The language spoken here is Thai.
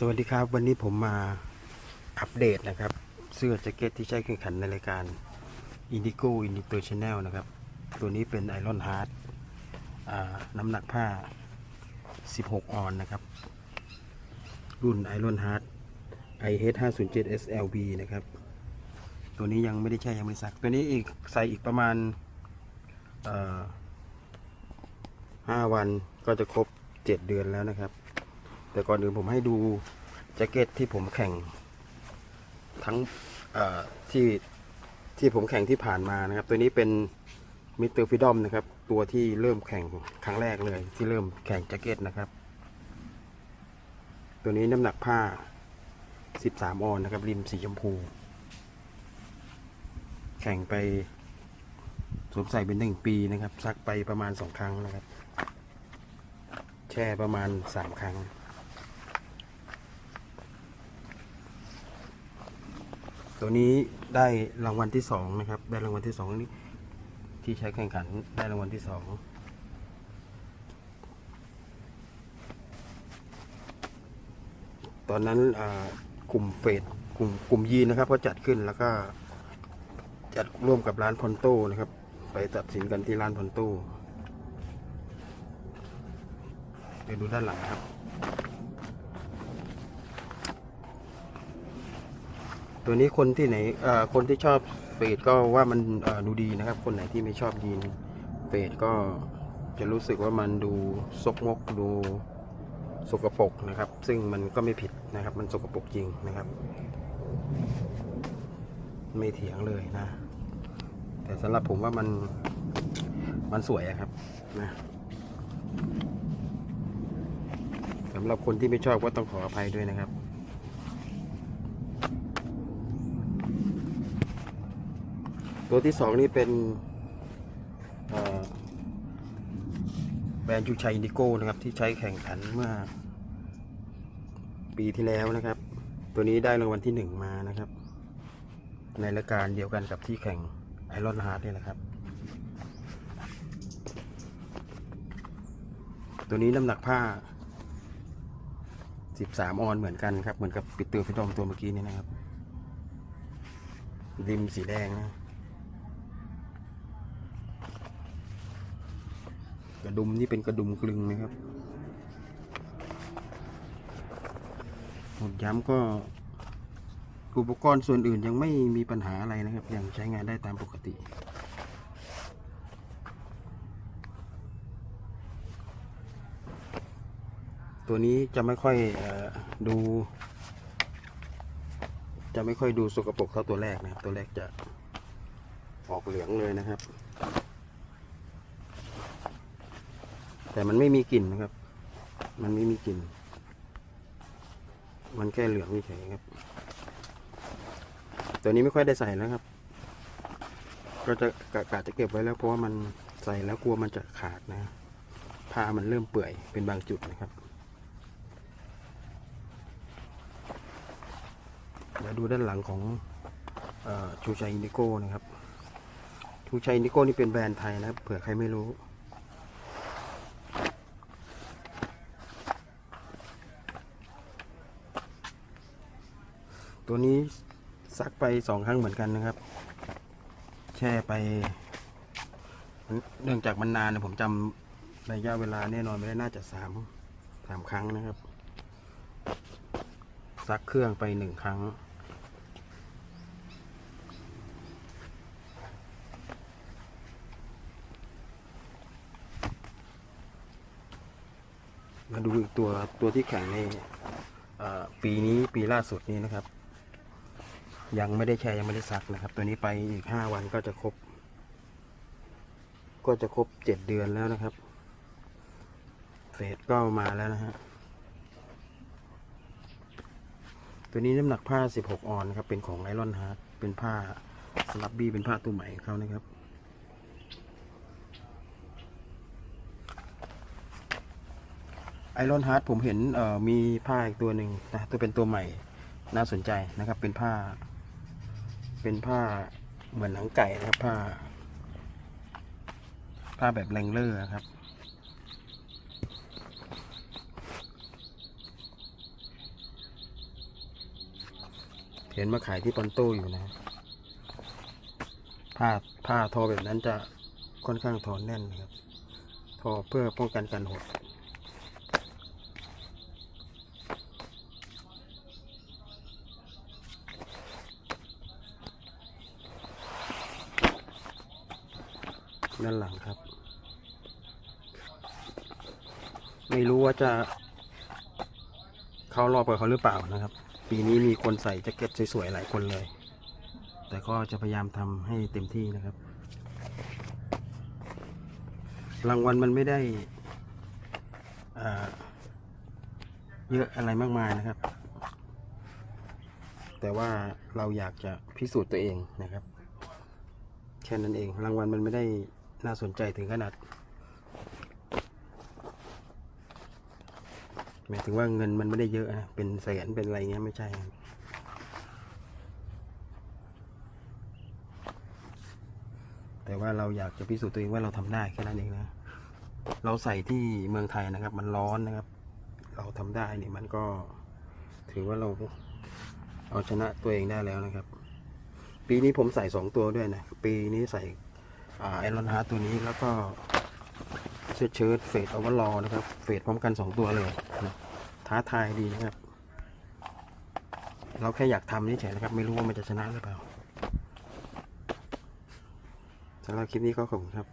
สวัสดีครับวันนี้ผมมาอัปเดตนะครับ เสื้อแจ็คเก็ตที่ใช้แข่งขันในรายการ Indigo International นะครับ ตัวนี้เป็นไอรอนฮาร์ดน้ำหนักผ้า 16 ออนนะครับ รุ่นไอรอนฮาร์ด IH 507 SLB นะครับ ตัวนี้ยังไม่ได้ใช้ยังไม่ซัก ตัวนี้อีกใส่อีกประมาณ 5 วันก็จะครบ 7 เดือนแล้วนะครับ แต่ก่อนอื่นผมให้ดูแจ็คเก็ตที่ผมแข่ง ทั้งที่ที่ผมแข่งที่ผ่านมานะครับ ตัวนี้เป็นมิสเตอร์ฟิดอมนะครับ ตัวที่เริ่มแข่งครั้งแรกเลย ที่เริ่มแข่งแจ็คเก็ตนะครับ ตัวนี้น้ำหนักผ้า 13 ออนนะครับ ริมสีชมพู แข่งไปสวมใส่เป็นหนึ่งปีนะครับ ซักไปประมาณสองครั้งนะครับ แช่ประมาณสามครั้ง ตัวนี้ได้รางวัลที่สองนะครับ ได้รางวัลที่สองนี่ที่ใช้แข่งขันได้รางวัลที่สองตอนนั้นกลุ่มเฟดกลุ่มกลุ่มยีนนะครับก็จัดขึ้นแล้วก็จัดร่วมกับร้านพอนโต้นะครับ ไปตัดสินกันที่ร้านพอนโต้เดี๋ยวดูด้านหลังครับ ตัวนี้คนที่ไหนคนที่ชอบเฟดก็ว่ามันดูดีนะครับ คนไหนที่ไม่ชอบยีนเฟดก็จะรู้สึกว่ามันดูซกมกดูสกปรกนะครับ ซึ่งมันก็ไม่ผิดนะครับ มันสกปรกจริงนะครับ ไม่เถียงเลยนะ แต่สำหรับผมว่ามันมันสวยครับนะสำหรับคนที่ไม่ชอบก็ต้องขออภัยด้วยนะครับ ตัวที่สองนี่เป็นแบรนด์ชูชัยอินดิโก้นะครับ ที่ใช้แข่งขันเมื่อ ปีที่แล้วนะครับ ตัวนี้ได้รางวัลที่หนึ่งมานะครับ ในรายการเดียวกันกับที่แข่งไอรอนฮาร์ดนี่แหละครับ ตัวนี้น้ำหนักผ้า 13 ออนเหมือนกันครับ เหมือนกับปิดเตอร์ฟิดอมตัวเมื่อกี้นี่นะครับ ริมสีแดงนะ กระดุมนี่เป็นกระดุมกลึงนะครับหมดย้ำก็อุปกรณ์ส่วนอื่นยังไม่มีปัญหาอะไรนะครับ ยังใช้งานได้ตามปกติ ตัวนี้จะไม่ค่อยออดู จะไม่ค่อยดูสกปรกเท่าตัวแรกนะครับ ตัวแรกจะออกเหลืองเลยนะครับ แต่มันไม่มีกลิ่นนะครับ มันไม่มีกลิ่น มันแค่เหลืองเฉยครับ ตัวนี้ไม่ค่อยได้ใส่แล้วครับ ก็จะกะกะจะเก็บไว้แล้วเพราะว่ามันใส่แล้วกลัวมันจะขาดนะผ้ามันเริ่มเปื่อยเป็นบางจุดนะครับเดี๋ยวดูด้านหลังของอชูชัยอินดิโก้นะครับชูชัยอินดิโก้นี่เป็นแบรนด์ไทยนะครับเผื่อใครไม่รู้ ตัวนี้ซักไปสองครั้งเหมือนกันนะครับ แช่ไป เนื่องจากมันนานนะผมจำระยะเวลาแน่นอนไม่ได้น่าจะสามสามครั้งนะครับ ซักเครื่องไปหนึ่งครั้งมาดูอีกตัวตัวที่แข่งในปีนี้ปีล่าสุดนี้นะครับ ยังไม่ได้แช่ยังไม่ได้ซักนะครับ ตัวนี้ไปอีกห้าวันก็จะครบ ก็จะครบเจ็ดเดือนแล้วนะครับเฟสก็มาแล้วนะฮะตัวนี้น้ำหนักผ้า 16 ออนนะครับ เป็นของไอรอนฮาร์ดเป็นผ้าสลับบี้เป็นผ้าตัวใหม่ของเขานะครับ ไอรอนฮาร์ดผมเห็นมีผ้าอีกตัวหนึ่งนะตัวเป็นตัวใหม่น่าสนใจนะครับ เป็นผ้า เป็นผ้าเหมือนหนังไก่นะครับ ผ้า ผ้าแบบแรงเลอร์ครับ เห็นมาขายที่ปอนโต้อยู่นะ ผ้าผ้าทอแบบนั้นจะค่อนข้างทอแน่นนะครับ ทอเพื่อป้องกันการหด ด้านหลังครับ ไม่รู้ว่าจะเข้ารอบกับเขาหรือเปล่านะครับ ปีนี้มีคนใส่แจ็คเก็ตสวยๆหลายคนเลย แต่ก็จะพยายามทำให้เต็มที่นะครับ รางวัลมันไม่ได้เยอะอะไรมากมายนะครับ แต่ว่าเราอยากจะพิสูจน์ตัวเองนะครับ แค่นั้นเอง รางวัลมันไม่ได้ น่าสนใจถึงขนาดหมายถึงว่าเงินมันไม่ได้เยอะนะ เป็นแสนเป็นอะไรเงี้ยไม่ใช่ แต่ว่าเราอยากจะพิสูจน์ตัวเองว่าเราทำได้แค่นั้นเองนะ เราใส่ที่เมืองไทยนะครับ มันร้อนนะครับ เราทำได้นี่มันก็ถือว่าเราเอาชนะตัวเองได้แล้วนะครับ ปีนี้ผมใส่สองตัวด้วยนะ ปีนี้ใส่ ไอรอนฮาร์ตัวนี้แล้วก็เสื้อเชิ้ตเฟดอาวอร์ลนะครับ เฟดพร้อมกันสองตัวเลยนะท้าทายดีนะครับ เราแค่อยากทำนี่เฉยนะครับ ไม่รู้ว่ามันจะชนะหรือเปล่าสำหรับคลิปนี้ก็ขอบคุณครับ